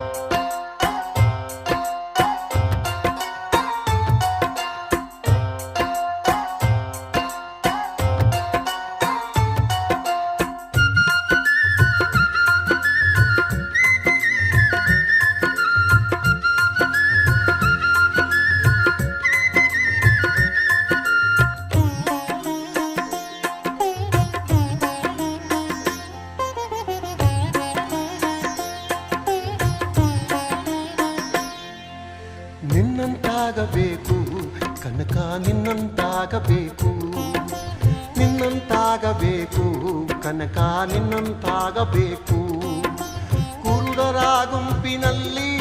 ನಿನ್ನಂತಾಗಬೇಕು ಕನಕ ನಿನ್ನಂತಾಗಬೇಕು. ನಿನ್ನಂತಾಗಬೇಕು. ಕನಕ ನಿನ್ನಂತಾಗಬೇಕು. ಕುರುಡರ ಗುಂಪಿನಲ್ಲಿ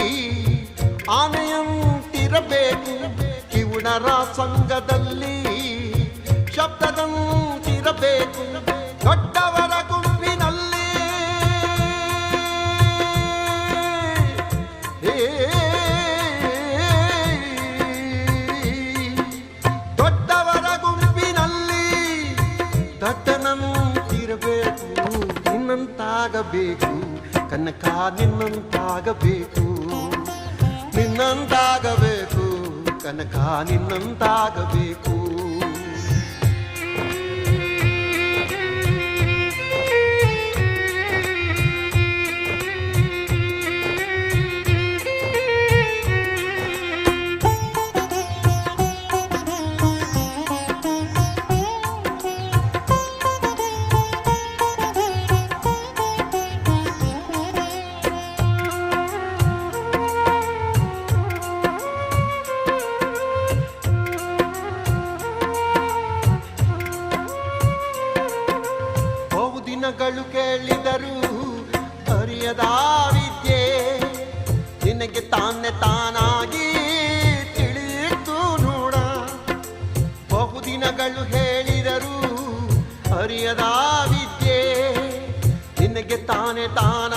ಆನೆಯಂತಿರಬೇಕು. ಕಿವುಡರ ಸಂಘದಲ್ಲಿ ಶಬ್ದದಂತಿರಬೇಕು. ದೊಡ್ಡವರ ದಟ್ಟನಂತಿರಬೇಕು ನಿನ್ನಂತಾಗಬೇಕು ಕನಕ ನಿನ್ನಂತಾಗಬೇಕು. ನಿನ್ನಂತಾಗಬೇಕು ಕನಕ ನಿನ್ನಂತಾಗಬೇಕು. ದಿನಗಳು ಕೇಳಿದರು ಅರಿಯದ ವಿದ್ಯೆ ನಿನಗೆ ತಾನೆ ತಾನಾಗಿ ತಿಳಿಯಿತು ನೋಡ. ಬಹುದಿನಗಳು ಹೇಳಿದರು ಅರಿಯದ ವಿದ್ಯೆ ನಿನಗೆ ತಾನೆ ತಾನಾಗಿ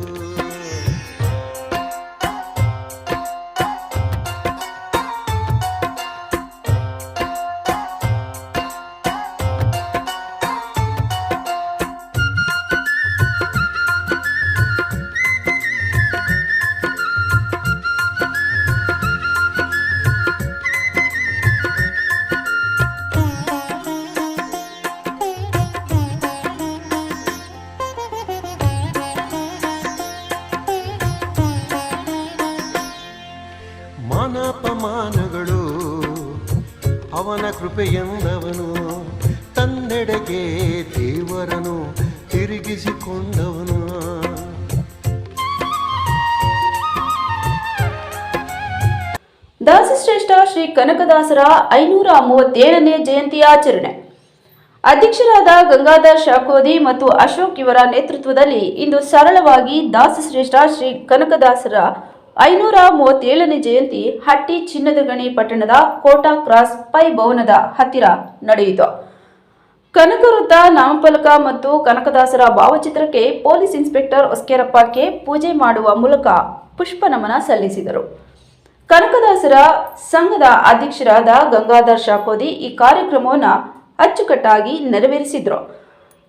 ಅವನ ಕೃಪೆಯೆಂದವನು, ತನ್ನೆಡೆಗೆ ದೇವರನು ತಿರುಗಿಸಿಕೊಂಡವನು. ದಾಸಶ್ರೇಷ್ಠ ಶ್ರೀ ಕನಕದಾಸರ ಐನೂರ ಮೂವತ್ತೇಳನೇ ಜಯಂತಿ ಆಚರಣೆ. ಅಧ್ಯಕ್ಷರಾದ ಗಂಗಾಧರ್ ಶಾಕೋದಿ ಮತ್ತು ಅಶೋಕ್ ಇವರ ನೇತೃತ್ವದಲ್ಲಿ ಇಂದು ಸರಳವಾಗಿ ದಾಸಶ್ರೇಷ್ಠ ಶ್ರೀ ಕನಕದಾಸರ ಐನೂರ ಮೂವತ್ತೇಳನೇ ಜಯಂತಿ ಹಟ್ಟಿ ಚಿನ್ನದ ಗಣಿ ಪಟ್ಟಣದ ಕೋಟಾ ಕ್ರಾಸ್ ಪೈ ಭವನದ ಹತ್ತಿರ ನಡೆಯಿತು. ಕನಕವೃತ್ತ, ನಾಮಫಲಕ ಮತ್ತು ಕನಕದಾಸರ ಭಾವಚಿತ್ರಕ್ಕೆ ಪೊಲೀಸ್ ಇನ್ಸ್ಪೆಕ್ಟರ್ ಒಸ್ಕೆರಪ್ಪ ಕೆ ಪೂಜೆ ಮಾಡುವ ಮೂಲಕ ಪುಷ್ಪ ನಮನ ಸಲ್ಲಿಸಿದರು. ಕನಕದಾಸರ ಸಂಘದ ಅಧ್ಯಕ್ಷರಾದ ಗಂಗಾಧರ್ ಶಾಕೋದಿ ಈ ಕಾರ್ಯಕ್ರಮವನ್ನು ಅಚ್ಚುಕಟ್ಟಾಗಿ ನೆರವೇರಿಸಿದರು.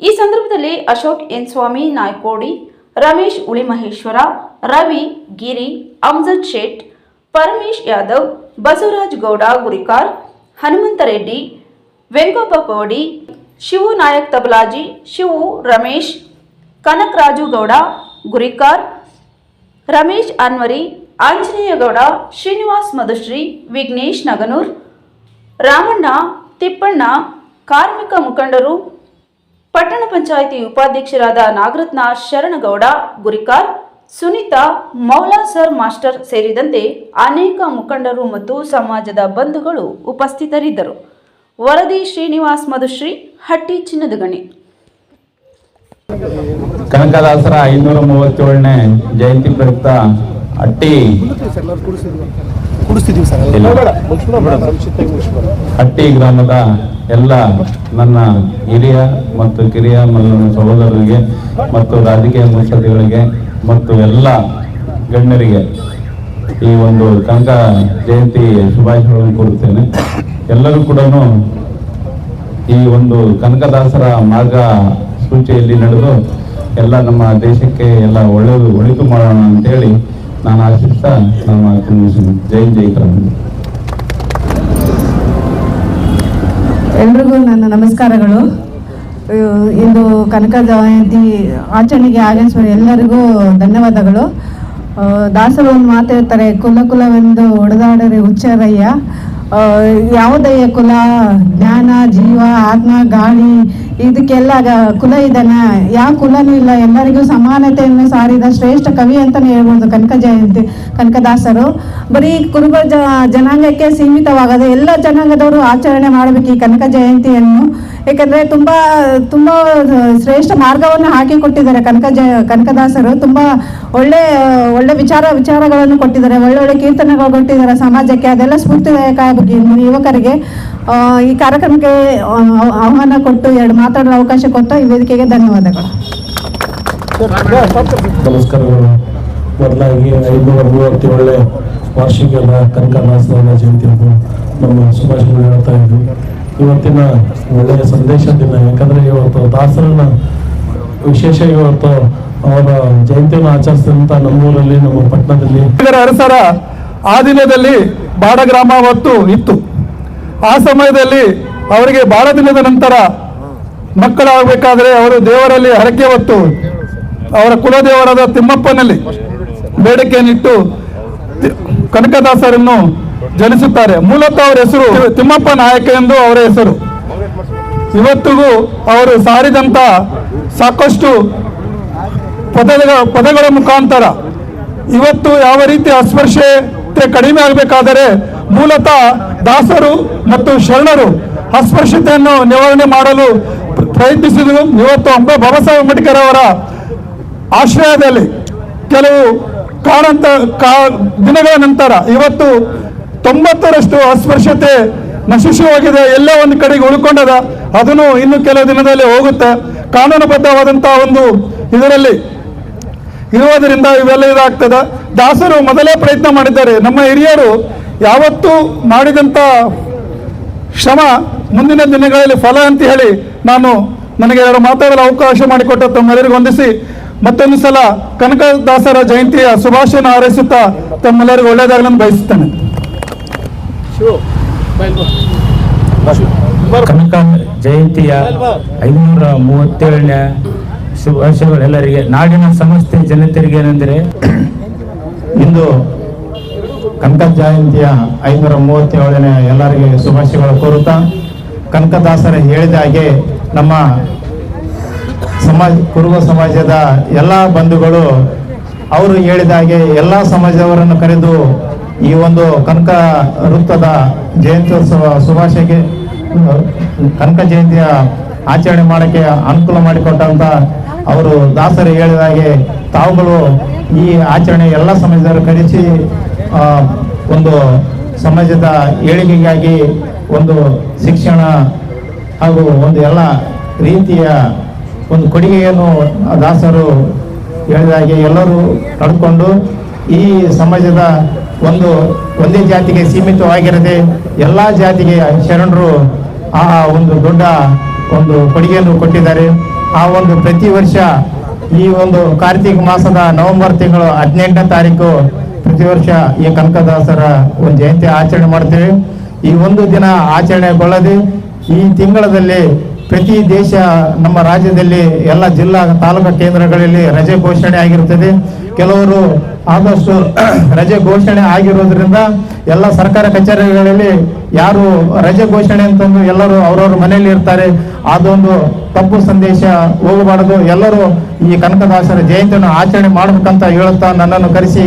ಈ ಸಂದರ್ಭದಲ್ಲಿ ಅಶೋಕ್ ಎನ್ ಸ್ವಾಮಿ ನಾಯ್ಕೋಡಿ, ರಮೇಶ್ ಉಳಿಮಹೇಶ್ವರ, ರವಿ ಗಿರಿ ಅಮ್ಜದ್ ಶೇಟ್, ಪರಮೇಶ್ ಯಾದವ್, ಬಸವರಾಜ್ ಗೌಡ ಗುರಿಕಾರ್, ಹನುಮಂತರೆಡ್ಡಿ, ವೆಂಕಪ್ಪ ಪೋಡಿ ಶಿವು ನಾಯಕ್ ತಬಲಾಜಿ, ಶಿವು ರಮೇಶ್ ಕನಕರಾಜು ಗೌಡ ಗುರಿಕಾರ್, ರಮೇಶ್ ಅನ್ವರಿ ಆಂಜನೇಯಗೌಡ ಶ್ರೀನಿವಾಸ್ ಮಧುಶ್ರೀ, ವಿಘ್ನೇಶ್ ನಗನೂರ್, ರಾಮಣ್ಣ, ತಿಪ್ಪಣ್ಣ, ಕಾರ್ಮಿಕ ಮುಖಂಡರು, ಪಟ್ಟಣ ಪಂಚಾಯಿತಿ ಉಪಾಧ್ಯಕ್ಷರಾದ ನಾಗರತ್ನ ಶರಣಗೌಡ ಗುರಿಕಾರ್ ಸುನೀತಾ ಮೌಲಾ ಸರ್ ಮಾಸ್ಟರ್ ಸೇರಿದಂತೆ ಅನೇಕ ಮುಖಂಡರು ಮತ್ತು ಸಮಾಜದ ಬಂಧುಗಳು ಉಪಸ್ಥಿತರಿದ್ದರು. ವರದಿ ಶ್ರೀನಿವಾಸ್ ಮಧುಶ್ರೀ ಹಟ್ಟಿ ಚಿನ್ನದ ಗಣಿ ಕನಕದಾಸರ ಐನೂರ ಮೂವತ್ತೇಳನೇ ಜಯಂತಿ ಪ್ರಯುಕ್ತ ಹಟ್ಟಿ. ಹಟ್ಟಿ ಗ್ರಾಮದ ಎಲ್ಲ ನನ್ನ ಹಿರಿಯ ಮತ್ತು ಕಿರಿಯ ಮಲ್ಲನ ಸಹೋದರರಿಗೆ ಮತ್ತು ರಾಜಕೀಯ ಮುತ್ಸದ್ದಿಗಳಿಗೆ ಮತ್ತು ಎಲ್ಲ ಗಣ್ಯರಿಗೆ ಈ ಒಂದು ಕನಕ ಜಯಂತಿ ಶುಭಾಶಯಗಳನ್ನು ಕೋರುತ್ತೇನೆ ಎಲ್ಲರೂ ಕೂಡ ಈ ಒಂದು ಕನಕದಾಸರ ಮಾರ್ಗ ಸೂಚಿಯಲ್ಲಿ ನಡೆದು ಎಲ್ಲ ನಮ್ಮ ದೇಶಕ್ಕೆ ಎಲ್ಲ ಒಳ್ಳೆಯದು ಒಳಿತು ಮಾಡೋಣ ಅಂತೇಳಿ ನಾನು ಆಶಿಸ್ತಾ ನಮ್ಮ. ಜೈ ಜೈ ಎಲ್ರಿಗೂ ನನ್ನ ನಮಸ್ಕಾರಗಳು ಇಂದು ಕನಕ ಜಯಂತಿ ಆಚರಣೆಗೆ ಆಗಮಿಸುವ ಎಲ್ಲರಿಗೂ ಧನ್ಯವಾದಗಳು. ದಾಸರು ಒಂದು ಮಾತು ಹೇಳ್ತಾರೆ ಕುಲ ಕುಲವೆಂದು ಒಡೆದಾಡರೆ ಹುಚ್ಚರಯ್ಯ. ಯಾವುದಯ್ಯ ಕುಲ, ಜ್ಞಾನ, ಜೀವ, ಆತ್ಮ, ಗಾಳಿ, ಇದಕ್ಕೆಲ್ಲ ಕುಲ ಇದನ್ನ ಯಾವ ಕುಲನೂ ಇಲ್ಲ. ಎಲ್ಲರಿಗೂ ಸಮಾನತೆಯನ್ನು ಸಾರಿದ ಶ್ರೇಷ್ಠ ಕವಿ ಅಂತಲೇ ಹೇಳ್ಬೋದು ಕನಕ ಜಯಂತಿ ಕನಕದಾಸರು ಬರೀ ಕುರುಬ ಜನಾಂಗಕ್ಕೆ ಸೀಮಿತವಾಗದೆ ಎಲ್ಲ ಜನಾಂಗದವರು ಆಚರಣೆ ಮಾಡಬೇಕು ಈ ಕನಕ ಜಯಂತಿಯನ್ನು. ಏಕೆಂದರೆ ತುಂಬ ತುಂಬ ಶ್ರೇಷ್ಠ ಮಾರ್ಗವನ್ನು ಹಾಕಿಕೊಟ್ಟಿದ್ದಾರೆ ಕನಕ ಜ, ಕನಕದಾಸರು. ತುಂಬ ಒಳ್ಳೆ ಒಳ್ಳೆ ವಿಚಾರ, ವಿಚಾರಗಳನ್ನು ಕೊಟ್ಟಿದ್ದಾರೆ ಒಳ್ಳೆ ಒಳ್ಳೆ ಕೀರ್ತನೆಗಳು ಕೊಟ್ಟಿದ್ದಾರೆ ಸಮಾಜಕ್ಕೆ. ಅದೆಲ್ಲ ಸ್ಫೂರ್ತಿದಾಯಕ ಯುವಕರಿಗೆ. ಈ ಕಾರ್ಯಕ್ರಮಕ್ಕೆ ಆಹ್ವಾನ ಕೊಟ್ಟು, ಎರಡು ಮಾತಾಡಲು ಅವಕಾಶ ಕೊಟ್ಟು ಈ ವೇದಿಕೆಗೆ ಧನ್ಯವಾದಗಳು. ನಮಸ್ಕಾರಗಳು. ಮೊದಲಾಗಿ ಐನೂರ ಮೂವತ್ತೇಳನೇ ವಾರ್ಷಿಕ ಕನಕದಾಸರ ಜಯಂತಿ ನಮ್ಮ ಶುಭಾಶಯಗಳು ಹೇಳ್ತಾ ಇದ್ವಿ. ಇವತ್ತಿನ ಒಳ್ಳೆಯ ಸಂದೇಶ ದಿನ. ಯಾಕಂದ್ರೆ ಇವತ್ತು ದಾಸರನ್ನ ವಿಶೇಷ ಇವತ್ತು ಅವರ ಜಯಂತಿಯನ್ನು ಆಚರಿಸಿದಂತ ನಮ್ಮೂರಲ್ಲಿ, ನಮ್ಮ ಪಟ್ಟಣದಲ್ಲಿ. ಅರಸರ ಅರಸರ ದಿನದಲ್ಲಿ ಬಾಡ ಗ್ರಾಮ ಹೊತ್ತು ಇತ್ತು. ಆ ಸಮಯದಲ್ಲಿ ಅವರಿಗೆ ಬಹಳ ದಿನದ ನಂತರ ಮಕ್ಕಳಾಗಬೇಕಾದ್ರೆ ಅವರು ದೇವರಲ್ಲಿ ಹರಕೆ ಹೊತ್ತು ಅವರ ಕುಲದೇವರಾದ ತಿಮ್ಮಪ್ಪನಲ್ಲಿ ಬೇಡಿಕೆಯನ್ನಿಟ್ಟು ಕನಕದಾಸರನ್ನು ಜನಿಸುತ್ತಾರೆ. ಮೂಲತಃ ಅವರ ಹೆಸರು ತಿಮ್ಮಪ್ಪ ನಾಯಕ ಎಂದು ಅವರ ಹೆಸರು. ಇವತ್ತಿಗೂ ಅವರು ಸಾರಿದಂತ ಸಾಕಷ್ಟು ಪದಗಳ ಪದಗಳ ಮುಖಾಂತರ ಇವತ್ತು ಯಾವ ರೀತಿ ಅಸ್ಪೃಶ್ಯತೆ ಕಡಿಮೆ ಆಗಬೇಕಾದರೆ ಮೂಲತಃ ದಾಸರು ಮತ್ತು ಶರಣರು ಅಸ್ಪೃಶ್ಯತೆಯನ್ನು ನಿವಾರಣೆ ಮಾಡಲು ಪ್ರ- ಪ್ರಯತ್ನಿಸಿದರು. ಇವತ್ತು ಅಂಬ ಬಾಬಾ ಸಾಹೇಬ್ ಅಂಬೇಡ್ಕರ್ ಅವರ ಆಶ್ರಯದಲ್ಲಿ ಕೆಲವು ಕಾಣಂತ ಕಾ ದಿನಗಳ ನಂತರ ಇವತ್ತು ತೊಂಬತ್ತರಷ್ಟು ಅಸ್ಪೃಶ್ಯತೆ ನಶಿಸಿ ಎಲ್ಲ ಒಂದು ಕಡೆಗೆ ಉಳ್ಕೊಂಡದ, ಅದನ್ನು ಇನ್ನು ಕೆಲವು ದಿನದಲ್ಲಿ ಹೋಗುತ್ತೆ. ಕಾನೂನುಬದ್ಧವಾದಂತಹ ಒಂದು ಇದರಲ್ಲಿ ಇರುವುದರಿಂದ ಇವೆಲ್ಲ ಇದಾಗ್ತದೆ. ದಾಸರು ಮೊದಲೇ ಪ್ರಯತ್ನ ಮಾಡಿದ್ದಾರೆ. ನಮ್ಮ ಹಿರಿಯರು ಯಾವತ್ತೂ ಮಾಡಿದಂಥ ಶ್ರಮ ಮುಂದಿನ ದಿನಗಳಲ್ಲಿ ಫಲ ಅಂತ ಹೇಳಿ ನಾನು ನನಗೆ ಎರಡು ಮಾತಾಡಲು ಅವಕಾಶ ಮಾಡಿಕೊಟ್ಟ ತಮ್ಮೆಲ್ಲರಿಗೂ ವಂದಿಸಿ, ಮತ್ತೊಂದು ಸಲ ಕನಕದಾಸರ ಜಯಂತಿಯ ಶುಭಾಶಯನ ಹಾರೈಸುತ್ತಾ ತಮ್ಮೆಲ್ಲರಿಗೂ ಒಳ್ಳೆಯದಾಗಲನ್ನು ಬಯಸುತ್ತೇನೆ. ಕನಕ ಜಯಂತಿಯ ಐನೂರ ಮೂವತ್ತೇಳನೇ ಶುಭಾಶಯಗಳೆಲ್ಲರಿಗೆ ನಾಡಿನ ಸಮಸ್ತ ಜನತೆಗೆ ಏನೆಂದರೆ ಇಂದು ಕನಕ ಜಯಂತಿಯ ಐನೂರ ಮೂವತ್ತೇಳನೇ ಎಲ್ಲರಿಗೆ ಶುಭಾಶಯಗಳು ಕೋರುತ್ತಾ ಕನಕದಾಸರ ಹೇಳಿದ ಹಾಗೆ ನಮ್ಮ ಸಮಾಜ ಕುರುಬ ಸಮಾಜದ ಎಲ್ಲ ಬಂಧುಗಳು ಅವರು ಹೇಳಿದ ಹಾಗೆ ಎಲ್ಲ ಸಮಾಜದವರನ್ನು ಕರೆದು ಈ ಒಂದು ಕನಕ ವೃತ್ತದ ಜಯಂತ್ಯೋತ್ಸವ ಶುಭಾಶಯಕ್ಕೆ, ಕನಕ ಜಯಂತಿಯ ಆಚರಣೆ ಮಾಡೋಕ್ಕೆ ಅನುಕೂಲ ಮಾಡಿಕೊಟ್ಟಂತ ಅವರು ದಾಸರು ಹೇಳಿದ ಹಾಗೆ ತಾವುಗಳು ಈ ಆಚರಣೆ ಎಲ್ಲ ಸಮಾಜದವರು ಕರೆಸಿ ಒಂದು ಸಮಾಜದ ಏಳಿಗೆಗಾಗಿ ಒಂದು ಶಿಕ್ಷಣ ಹಾಗೂ ಒಂದು ಎಲ್ಲ ರೀತಿಯ ಒಂದು ಕೊಡುಗೆಯನ್ನು ದಾಸರು ಹೇಳಿದ ಹಾಗೆ ಎಲ್ಲರೂ ನಡ್ಕೊಂಡು ಈ ಸಮಾಜದ ಒಂದು, ಒಂದೇ ಜಾತಿಗೆ ಸೀಮಿತವಾಗಿರದೆ ಎಲ್ಲ ಜಾತಿಗೆ ಶರಣರು ಆ ಒಂದು ದೊಡ್ಡ ಒಂದು ಕೊಡುಗೆಯನ್ನು ಕೊಟ್ಟಿದ್ದಾರೆ. ಆ ಒಂದು ಪ್ರತಿ ವರ್ಷ ಈ ಒಂದು ಕಾರ್ತಿಕ ಮಾಸದ ನವೆಂಬರ್ ತಿಂಗಳು ಹದಿನೆಂಟನೇ ತಾರೀಕು ಪ್ರತಿ ವರ್ಷ ಈ ಕನಕದಾಸರ ಒಂದು ಜಯಂತಿ ಆಚರಣೆ ಮಾಡ್ತೇವೆ. ಈ ಒಂದು ದಿನ ಆಚರಣೆಗೊಳ್ಳದೆ ಈ ತಿಂಗಳಲ್ಲಿ ಪ್ರತಿ ದೇಶ, ನಮ್ಮ ರಾಜ್ಯದಲ್ಲಿ ಎಲ್ಲ ಜಿಲ್ಲಾ ತಾಲೂಕು ಕೇಂದ್ರಗಳಲ್ಲಿ ರಜೆ ಘೋಷಣೆ ಆಗಿರುತ್ತದೆ. ಕೆಲವರು ಆದಷ್ಟು ರಜೆ ಘೋಷಣೆ ಆಗಿರೋದ್ರಿಂದ ಎಲ್ಲ ಸರ್ಕಾರ ಕಚೇರಿಗಳಲ್ಲಿ ಯಾರು ರಜೆ ಘೋಷಣೆ ಅಂತಂದು ಎಲ್ಲರೂ ಅವ್ರವ್ರ ಮನೆಯಲ್ಲಿ ಇರ್ತಾರೆ. ಅದೊಂದು ತಪ್ಪು ಸಂದೇಶ ಹೋಗಬಾರದು. ಎಲ್ಲರೂ ಈ ಕನಕದಾಸರ ಜಯಂತಿಯನ್ನು ಆಚರಣೆ ಮಾಡ್ಬೇಕಂತ ಹೇಳುತ್ತಾ ನನ್ನನ್ನು ಕರೆಸಿ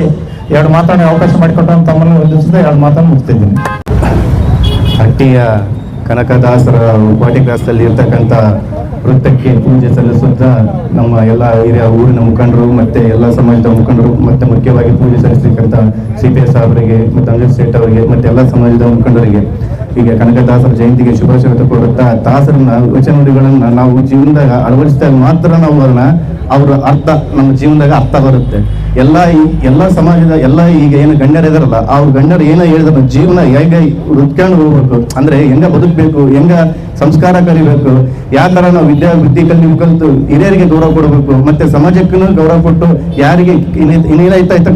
ಎರಡು ಮಾತಾಡೋ ಅವಕಾಶ ಮಾಡಿಕೊಟ್ಟು ತಮ್ಮನ್ನು ವಂದಿಸುತ್ತಾ ಎರಡು ಮಾತನ್ನು ಮುಗಿಸ್ತಿದ್ದೀನಿ ಹಟ್ಟಿಯ ಕನಕದಾಸರ ಕೋಟೆ ಕ್ಲಾಸಲ್ಲಿ ಇರ್ತಕ್ಕಂಥ ವೃತ್ತಕ್ಕೆ ಪೂಜೆ ಸಲ್ಲಿಸುತ್ತಾ ನಮ್ಮ ಎಲ್ಲ ಹಿರಿಯ ಊರಿನ ಮುಖಂಡರು ಮತ್ತೆ ಎಲ್ಲ ಸಮಾಜದ ಮುಖಂಡರು ಮತ್ತೆ ಮುಖ್ಯವಾಗಿ ಪೂಜೆ ಸಲ್ಲಿಸತಕ್ಕಂಥ ಸಿ ಪಿ ಎಸ್ ಅವರಿಗೆ ಮತ್ತು ಅಂಜಿತ್ ಸೇಠ್ ಅವರಿಗೆ ಮತ್ತೆ ಎಲ್ಲ ಸಮಾಜದ ಮುಖಂಡರಿಗೆ ಈಗ ಕನಕದಾಸರ ಜಯಂತಿಗೆ ಶುಭಾಶಯ ಕೊಡುತ್ತಾ ದಾಸರನ್ನ ವಚನಗಳನ್ನು ನಾವು ಜೀವನದಾಗ ಅಳವಡಿಸಿದಾಗ ಮಾತ್ರ ನಾವು ಅದನ್ನ ಅವರ ಅರ್ಥ ನಮ್ಮ ಜೀವನದಾಗ ಅರ್ಥ ಬರುತ್ತೆ. ಎಲ್ಲ ಎಲ್ಲ ಸಮಾಜದ ಎಲ್ಲ ಈಗ ಏನು ಗಣ್ಯರು ಇದಾರಲ್ಲ, ಅವ್ರ ಗಣ್ಯರು ಏನೋ ಹೇಳಿದ್ರು ಜೀವನ ಹೇಗೆ ಉತ್ಕೊಂಡು ಹೋಗ್ಬೇಕು? ಅಂದ್ರೆ ಹೆಂಗ ಬದುಕಬೇಕು? ಹೆಂಗ ಸಂಸ್ಕಾರ ಕಲಿಬೇಕು? ಯಾವ ತರ ನಾವು ವಿದ್ಯಾ ವೃದ್ಧಿ ಕಲಿ ಕಲಿತು ಹಿರಿಯರಿಗೆ ಗೌರವ ಕೊಡಬೇಕು? ಮತ್ತೆ ಸಮಾಜಕ್ಕೂ ಗೌರವ ಕೊಟ್ಟು ಯಾರಿಗೆ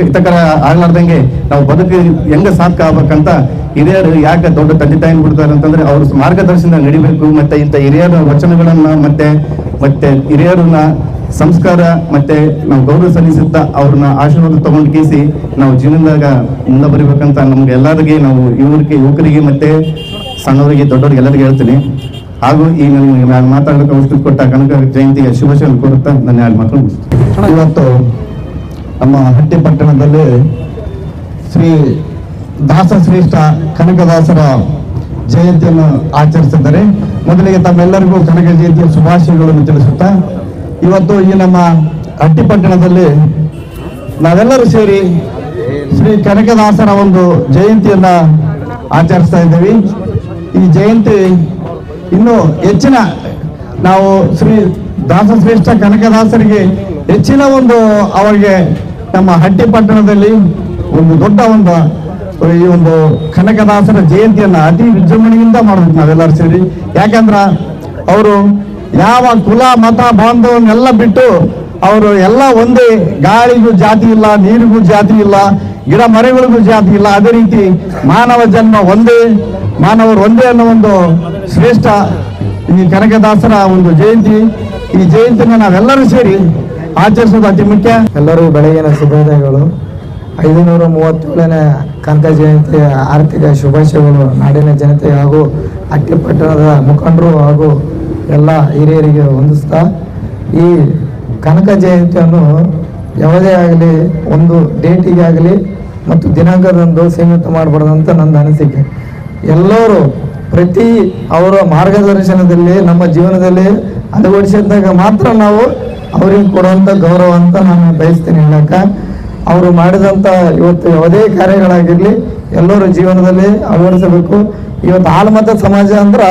ಇತಕರ ಆಗ್ಲಾರ್ದಂಗೆ ನಾವು ಬದುಕು ಹೆಂಗ ಸಾಧ್ಕ ಆಗ್ಬೇಕಂತ ಹಿರಿಯರು ಯಾಕೆ ದೊಡ್ಡ ತಂದೆ ತಾಯಿ ಬಿಡ್ತಾರೆ ಅಂತಂದ್ರೆ ಅವ್ರ ಮಾರ್ಗದರ್ಶನ ನಡಿಬೇಕು. ಮತ್ತೆ ಇಂಥ ಹಿರಿಯರ ವಚನಗಳನ್ನ ಮತ್ತೆ ಮತ್ತೆ ಹಿರಿಯರನ್ನ ಸಂಸ್ಕಾರ ಮತ್ತೆ ನಾವು ಗೌರವ ಸಲ್ಲಿಸುತ್ತಾ ಅವ್ರನ್ನ ಆಶೀರ್ವಾದ ತಗೊಂಡು ಕೇಸಿ ನಾವು ಜೀವನದಾಗ ಮುಂದೆ ಬರಿಬೇಕಂತ ನಮ್ಗೆ ಎಲ್ಲರಿಗೆ ನಾವು ಯುವರಿಗೆ ಯುವಕರಿಗೆ ಮತ್ತೆ ಸಣ್ಣವರಿಗೆ, ದೊಡ್ಡವರಿಗೆ ಎಲ್ಲರಿಗೆ ಹೇಳ್ತೀನಿ. ಹಾಗೂ ಈ ನನಗೆ ನಾನು ಮಾತಾಡೋಕೆ ಅವಶ್ಯ ಕೊಟ್ಟ ಕನಕ ಜಯಂತಿಗೆ ಶುಭಾಶಯ ಕೋರುತ್ತಾ ನನ್ನ ಎರಡು ಮಕ್ಕಳು ಇವತ್ತು ನಮ್ಮ ಹಟ್ಟಿ ಪಟ್ಟಣದಲ್ಲಿ ಶ್ರೀ ದಾಸಶ್ರೇಷ್ಠ ಕನಕದಾಸರ ಜಯಂತಿಯನ್ನು ಆಚರಿಸಿದ್ದಾರೆ. ಮೊದಲಿಗೆ ತಮ್ಮೆಲ್ಲರಿಗೂ ಕನಕ ಜಯಂತಿಯ ಶುಭಾಶಯಗಳನ್ನು ತಿಳಿಸುತ್ತಾ ಇವತ್ತು ಈ ನಮ್ಮ ಹಟ್ಟಿಪಟ್ಟಣದಲ್ಲಿ ನಾವೆಲ್ಲರೂ ಸೇರಿ ಶ್ರೀ ಕನಕದಾಸರ ಒಂದು ಜಯಂತಿಯನ್ನ ಆಚರಿಸ್ತಾ ಇದ್ದೀವಿ. ಈ ಜಯಂತಿ ಇನ್ನು ಹೆಚ್ಚಿನ ನಾವು ಶ್ರೀ ದಾಸಶ್ರೇಷ್ಠ ಕನಕದಾಸರಿಗೆ ಹೆಚ್ಚಿನ ಒಂದು ಅವರಿಗೆ ನಮ್ಮ ಹಟ್ಟಿಪಟ್ಟಣದಲ್ಲಿ ಒಂದು ದೊಡ್ಡ ಒಂದು, ಈ ಒಂದು ಕನಕದಾಸರ ಜಯಂತಿಯನ್ನು ಅತಿ ವಿಜೃಂಭಣೆಯಿಂದ ಮಾಡಬೇಕು ನಾವೆಲ್ಲರೂ ಸೇರಿ. ಯಾಕಂದ್ರ ಅವರು ಯಾವ ಕುಲ, ಮತ, ಬಾಂಧವನ್ನೆಲ್ಲ ಬಿಟ್ಟು ಅವರು ಎಲ್ಲ ಒಂದೇ, ಗಾಳಿಗೂ ಜಾತಿ ಇಲ್ಲ, ನೀರಿಗೂ ಜಾತಿ ಇಲ್ಲ, ಗಿಡ ಮರಗಳಿಗೂ ಜಾತಿ ಇಲ್ಲ, ಅದೇ ರೀತಿ ಮಾನವ ಜನ್ಮ ಒಂದೇ, ಮಾನವರು ಒಂದೇ ಅನ್ನೋ ಒಂದು ಶ್ರೇಷ್ಠ ಈ ಕನಕದಾಸರ ಒಂದು ಜಯಂತಿ. ಈ ಜಯಂತಿನ ನಾವೆಲ್ಲರೂ ಸೇರಿ ಆಚರಿಸೋದು ಅತಿ ಮುಖ್ಯ. ಎಲ್ಲರೂ ಬೆಳಗಿನ ಶುಭೋದಯಗಳು. ಐದುನೂರ ಮೂವತ್ತೇಳನೇ ಕನಕ ಜಯಂತಿಯ ಆರ್ಥಿಕ ಶುಭಾಶಯಗಳು ನಾಡಿನ ಜನತೆ ಹಾಗೂ ಅಟ್ಟಿಪಟ್ಟಣದ ಮುಖಂಡರು ಹಾಗೂ ಎಲ್ಲ ಹಿರಿಯರಿಗೆ ಹೊಂದಿಸ್ತಾ ಈ ಕನಕ ಜಯಂತಿಯನ್ನು ಯಾವುದೇ ಆಗಲಿ, ಒಂದು ಡೇಟಿಗೆ ಆಗಲಿ ಮತ್ತು ದಿನಾಂಕದಂದು ಸೀಮಿತ ಮಾಡಬಾರ್ದು ಅಂತ ನನ್ನ ಅನಿಸಿಕೆ. ಎಲ್ಲರೂ ಪ್ರತಿ ಅವರ ಮಾರ್ಗದರ್ಶನದಲ್ಲಿ, ನಮ್ಮ ಜೀವನದಲ್ಲಿ ಅಳವಡಿಸಿದಾಗ ಮಾತ್ರ ನಾವು ಅವ್ರಿಗೆ ಕೊಡುವಂಥ ಗೌರವ ಅಂತ ನಾನು ಬಯಸ್ತೀನಿ ಹೇಳಕ್ಕ. ಅವರು ಮಾಡಿದಂಥ ಇವತ್ತು ಯಾವುದೇ ಕಾರ್ಯಗಳಾಗಿರಲಿ, ಎಲ್ಲರೂ ಜೀವನದಲ್ಲಿ ಅಳವಡಿಸಬೇಕು. ಇವತ್ತು ಆಳ್ಮತ ಸಮಾಜ ಅಂದ್ರ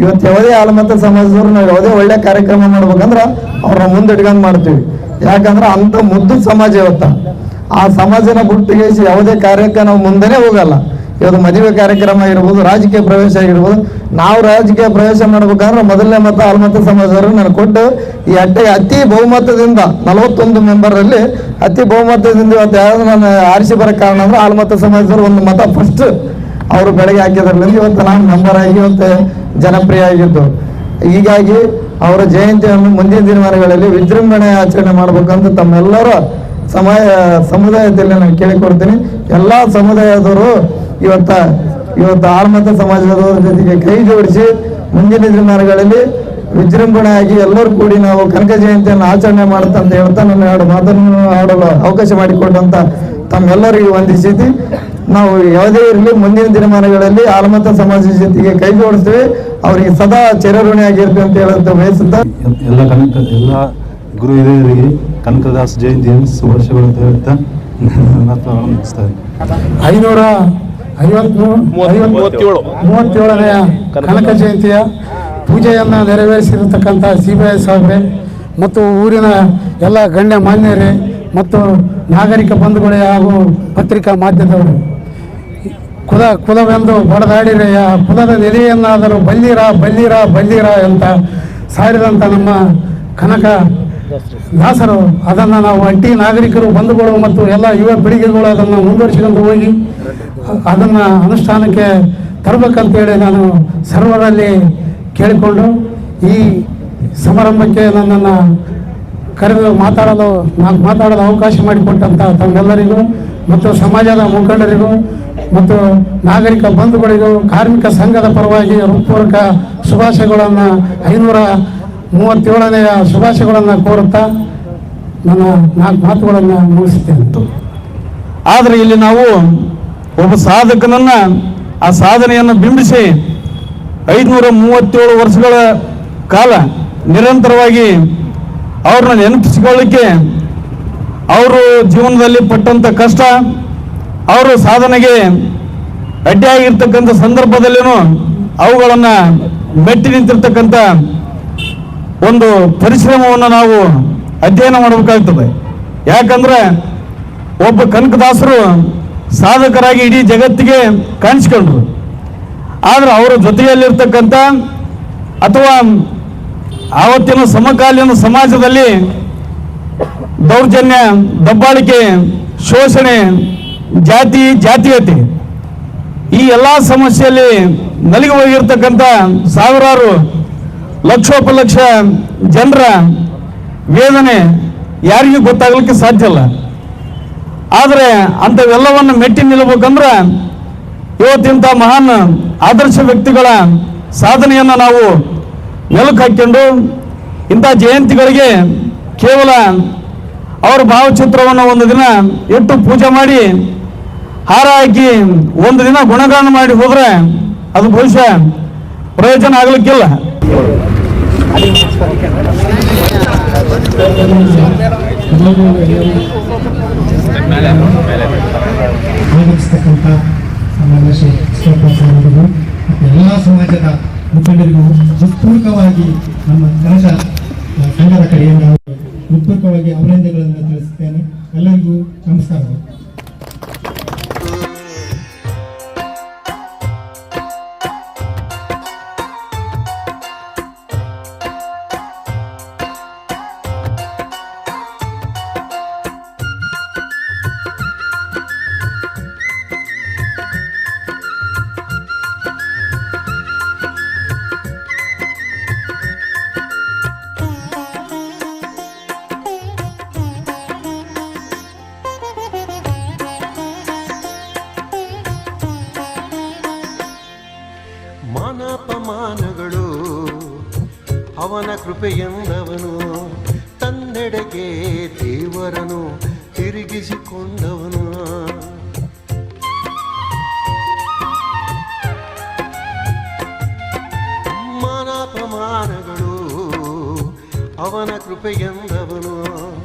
ಇವತ್ತು ಯಾವುದೇ ಆಲಮತ ಸಮಾಜದವ್ರು ನಾವು ಯಾವುದೇ ಒಳ್ಳೆ ಕಾರ್ಯಕ್ರಮ ಮಾಡ್ಬೇಕಂದ್ರ ಅವ್ರನ್ನ ಮುಂದೆ ಇಟ್ಕೊಂಡು ಮಾಡ್ತೀವಿ. ಯಾಕಂದ್ರೆ ಅಂತ ಮುದ್ದು ಸಮಾಜ ಇವತ್ತ. ಆ ಸಮಾಜನ ಬಿಟ್ಟಿಗೆ ಯಾವುದೇ ಕಾರ್ಯಕ್ಕೆ ನಾವು ಮುಂದೆನೇ ಹೋಗಲ್ಲ. ಇವತ್ತು ಮದುವೆ ಕಾರ್ಯಕ್ರಮ ಆಗಿರ್ಬೋದು, ರಾಜಕೀಯ ಪ್ರವೇಶ ಆಗಿರ್ಬೋದು, ನಾವು ರಾಜಕೀಯ ಪ್ರವೇಶ ಮಾಡ್ಬೇಕಂದ್ರೆ ಮೊದಲನೇ ಮತ ಆಲ್ಮತ ಸಮಾಜದವರು ನಾನು ಕೊಟ್ಟು ಈ ಅಟ್ಟೆ ಅತಿ ಬಹುಮತದಿಂದ ನಲವತ್ತೊಂದು ಮೆಂಬರಲ್ಲಿ ಅತಿ ಬಹುಮತದಿಂದ ಇವತ್ತು ಯಾವ್ದು ನಾನು ಆರಿಸಿ ಬರೋ ಕಾರಣ ಅಂದ್ರೆ ಆಲ್ಮತ ಸಮಾಜದವರು ಒಂದು ಮತ ಫಸ್ಟ್ ಅವರು ಬೆಳಗ್ಗೆ ಹಾಕಿದ್ರಲ್ಲಿ ಇವತ್ತು ನಾನು ಮೆಂಬರ್ ಆಗಿ ಇವತ್ತು ಜನಪ್ರಿಯ ಆಗಿದ್ದು. ಹೀಗಾಗಿ ಅವರ ಜಯಂತಿಯನ್ನು ಮುಂದಿನ ದಿನಮಾನಗಳಲ್ಲಿ ವಿಜೃಂಭಣೆ ಆಚರಣೆ ಮಾಡ್ಬೇಕಂತ ತಮ್ಮೆಲ್ಲರ ಸಮಯ, ಸಮುದಾಯದಲ್ಲಿ ನಾನು ಕೇಳಿಕೊಡ್ತೀನಿ. ಎಲ್ಲಾ ಸಮುದಾಯದವರು ಇವತ್ತ, ಇವತ್ತು ಆಳ್ಮತ ಸಮಾಜದವರ ಜೊತೆಗೆ ಕೈ ಜೋಡಿಸಿ ಮುಂದಿನ ದಿನಮಾನಗಳಲ್ಲಿ ವಿಜೃಂಭಣೆಯಾಗಿ ಎಲ್ಲರೂ ಕೂಡಿ ನಾವು ಕನಕ ಜಯಂತಿಯನ್ನು ಆಚರಣೆ ಮಾಡುತ್ತಂತ ಹೇಳ್ತಾ ನನ್ನ ಎರಡು ಮಾತನ್ನು ಆಡಲು ಅವಕಾಶ ಮಾಡಿಕೊಟ್ಟಂತ ತಮ್ಮೆಲ್ಲರಿಗೂ ವಂದಿಸಿದ್ದು ನಾವು ಯಾವುದೇ ಇರಲಿ ಮುಂದಿನ ದಿನಮಾನಗಳಲ್ಲಿ ಆಲಮತ ಸಮಾಜ ಜೊತೆಗೆ ಕೈ ಜೋಡಿಸ್ತೇವೆ ಅವರಿಗೆ ಸದಾ ಚಿರಋಣಿಯಾಗಿರ್ತೀವಿ ಅಂತ ಹೇಳಂತ ಬಯಸುತ್ತಾ. ಎಲ್ಲ ಕನಕ ಎಲ್ಲ ಗುರು ಹಿರಿಯರಿಗೆ ಕನಕದಾಸ ಜಯಂತಿಯನ್ನು ಶುಭಾಶಯಗಳು ಅಂತ ಹೇಳ್ತಾ ಮುಗಿಸ್ತಾ. ಐನೂರ ಮೂವತ್ತೇಳನೆಯ ಕನಕ ಜಯಂತಿಯ ಪೂಜೆಯನ್ನು ನೆರವೇರಿಸಿರತಕ್ಕಂಥ ಸಿ ಬಿ ಐ ಸಾಹೇಬ್ರೆ ಮತ್ತು ಊರಿನ ಎಲ್ಲ ಗಣ್ಯ ಮಾನ್ಯರೇ ಮತ್ತು ನಾಗರಿಕ ಬಂಧುಗಳೇ ಹಾಗೂ ಪತ್ರಿಕಾ ಮಾಧ್ಯಮದವರು. ಕುಲ ಕುಲವೆಂದು ಬಡದಾಡಿರೆಯ ಕುಲದ ನೆಲೆಯನ್ನಾದರೂ ಬಲ್ಲಿರ ಬಲ್ಲಿರ ಬಲ್ಲಿರ ಅಂತ ಸಾರಿದಂಥ ನಮ್ಮ ಕನಕ ದಾಸರು. ಅದನ್ನು ನಾವು ಅಂಟಿ ನಾಗರಿಕರು, ಬಂಧುಗಳು ಮತ್ತು ಎಲ್ಲ ಯುವ ಪೀಳಿಗೆಗಳು ಅದನ್ನು ಮುಂದುವರಿಸಿಕೊಂಡು ಹೋಗಿ, ಅದನ್ನು ಅನುಷ್ಠಾನಕ್ಕೆ ತರಬೇಕಂತೇಳಿ ನಾನು ಸರ್ವರಲ್ಲಿ ಕೇಳಿಕೊಂಡು ಈ ಸಮಾರಂಭಕ್ಕೆ ನನ್ನನ್ನು ಕರೆದು ಮಾತಾಡಲು ಮಾತಾಡಲು ಅವಕಾಶ ಮಾಡಿಕೊಟ್ಟಂಥ ತಮ್ಮೆಲ್ಲರಿಗೂ ಮತ್ತು ಸಮಾಜದ ಮುಖಂಡರಿಗೂ ಮತ್ತು ನಾಗರಿಕ ಬಂಧುಗಳಿಗೂ ಕಾರ್ಮಿಕ ಸಂಘದ ಪರವಾಗಿ ಹೃತ್ಪೂರ್ವಕ ಶುಭಾಶಯಗಳನ್ನು ಐನೂರ ಮೂವತ್ತೇಳನೆಯ ಶುಭಾಶಯಗಳನ್ನು ಕೋರುತ್ತಾ ನನ್ನ ನಾಲ್ಕು ಮಾತುಗಳನ್ನು ಮುಗಿಸುತ್ತೇನೆ. ಆದರೆ ಇಲ್ಲಿ ನಾವು ಒಬ್ಬ ಸಾಧಕನನ್ನ ಆ ಸಾಧನೆಯನ್ನು ಬಿಂಬಿಸಿ ಐದುನೂರ ಮೂವತ್ತೇಳು ವರ್ಷಗಳ ಕಾಲ ನಿರಂತರವಾಗಿ ಅವ್ರನ್ನ ನೆನಪಿಸಿಕೊಳ್ಳಿಕ್ಕೆ ಅವರು ಜೀವನದಲ್ಲಿ ಪಟ್ಟಂತ ಕಷ್ಟ, ಅವರು ಸಾಧನೆಗೆ ಅಡ್ಡಿಯಾಗಿರ್ತಕ್ಕಂಥ ಸಂದರ್ಭದಲ್ಲಿನೂ ಅವುಗಳನ್ನು ಮೆಟ್ಟಿ ನಿಂತಿರ್ತಕ್ಕಂಥ ಒಂದು ಪರಿಶ್ರಮವನ್ನು ನಾವು ಅಧ್ಯಯನ ಮಾಡಬೇಕಾಗ್ತದೆ. ಯಾಕಂದ್ರೆ ಒಬ್ಬ ಕನಕದಾಸರು ಸಾಧಕರಾಗಿ ಇಡೀ ಜಗತ್ತಿಗೆ ಕಾಣಿಸ್ಕೊಂಡ್ರು. ಆದ್ರೆ ಅವರ ಜೊತೆಯಲ್ಲಿರ್ತಕ್ಕಂಥ ಅಥವಾ ಆವತ್ತಿನ ಸಮಕಾಲೀನ ಸಮಾಜದಲ್ಲಿ ದೌರ್ಜನ್ಯ, ದಬ್ಬಾಳಿಕೆ, ಶೋಷಣೆ, ಜಾತಿ, ಜಾತೀಯತೆ ಈ ಎಲ್ಲ ಸಮಸ್ಯೆಯಲ್ಲಿ ನಲಿಗೆ ಹೋಗಿರ್ತಕ್ಕಂಥ ಸಾವಿರಾರು ಲಕ್ಷೋಪಲಕ್ಷ ಜನರ ವೇದನೆ ಯಾರಿಗೂ ಗೊತ್ತಾಗಲಿಕ್ಕೆ ಸಾಧ್ಯ ಇಲ್ಲ. ಆದರೆ ಅಂಥವೆಲ್ಲವನ್ನು ಮೆಟ್ಟಿ ನಿಲ್ಲಬೇಕಂದ್ರೆ ಇವತ್ತಿಂಥ ಮಹಾನ್ ಆದರ್ಶ ವ್ಯಕ್ತಿಗಳ ಸಾಧನೆಯನ್ನು ನಾವು ಮೆಲುಕು ಹಾಕ್ಕೊಂಡು ಇಂಥ ಜಯಂತಿಗಳಿಗೆ ಕೇವಲ ಅವರ ಭಾವಚಿತ್ರವನ್ನು ಒಂದು ದಿನ ಇಟ್ಟು ಪೂಜೆ ಮಾಡಿ ಹಾರ ಹಾಕಿ ಒಂದು ದಿನ ಗುಣಗಾನ ಮಾಡಿ ಹೋದ್ರೆ ಅದು ಬಹುಶಃ ಪ್ರಯೋಜನ ಆಗಲಿಕ್ಕಿಲ್ಲ. ಎಲ್ಲ ಸಮಾಜದ ಮುಖಂಡರಿಗೂ ಹೃತ್ಪೂರ್ವಕವಾಗಿ ನಮ್ಮ ಕನ್ನಡ ಸಂಘದ ಕಡೆಯಿಂದ ಹೃತ್ಪೂರ್ವಕವಾಗಿ ಅಭಿನಂದನೆಗಳನ್ನು ತಿಳಿಸುತ್ತೇನೆ. ಎಲ್ಲರಿಗೂ ನಮಸ್ಕಾರಗಳು. ಕೃಪೆಯೆಂದವನು ತನ್ನೆಡೆಗೆ ದೇವರನು ತಿರುಗಿಸಿಕೊಂಡವನು. ಮಾನಾಪಮಾನಗಳು ಅವನ ಕೃಪೆಯೆಂದವನು.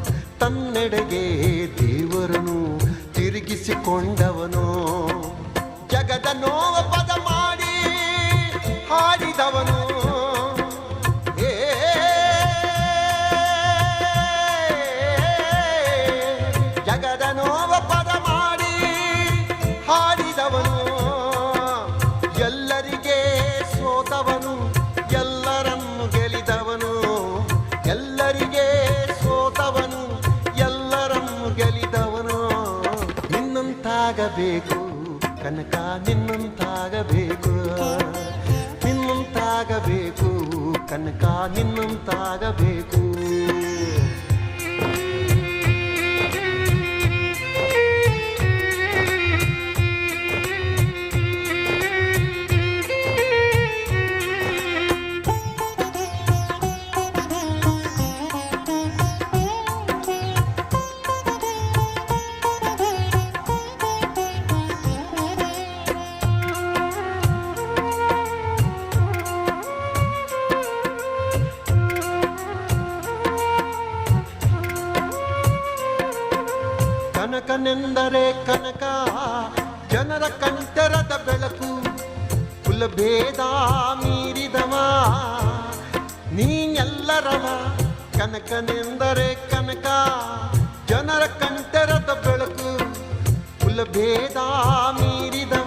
ನೀನೆಲ್ಲರವ ಕನಕನೆಂದರೆ ಕನಕ. ಜನರ ಕಂಠರದ ಬೆಳಕು ಕುಲಭೇದ ಮೀರಿದವ.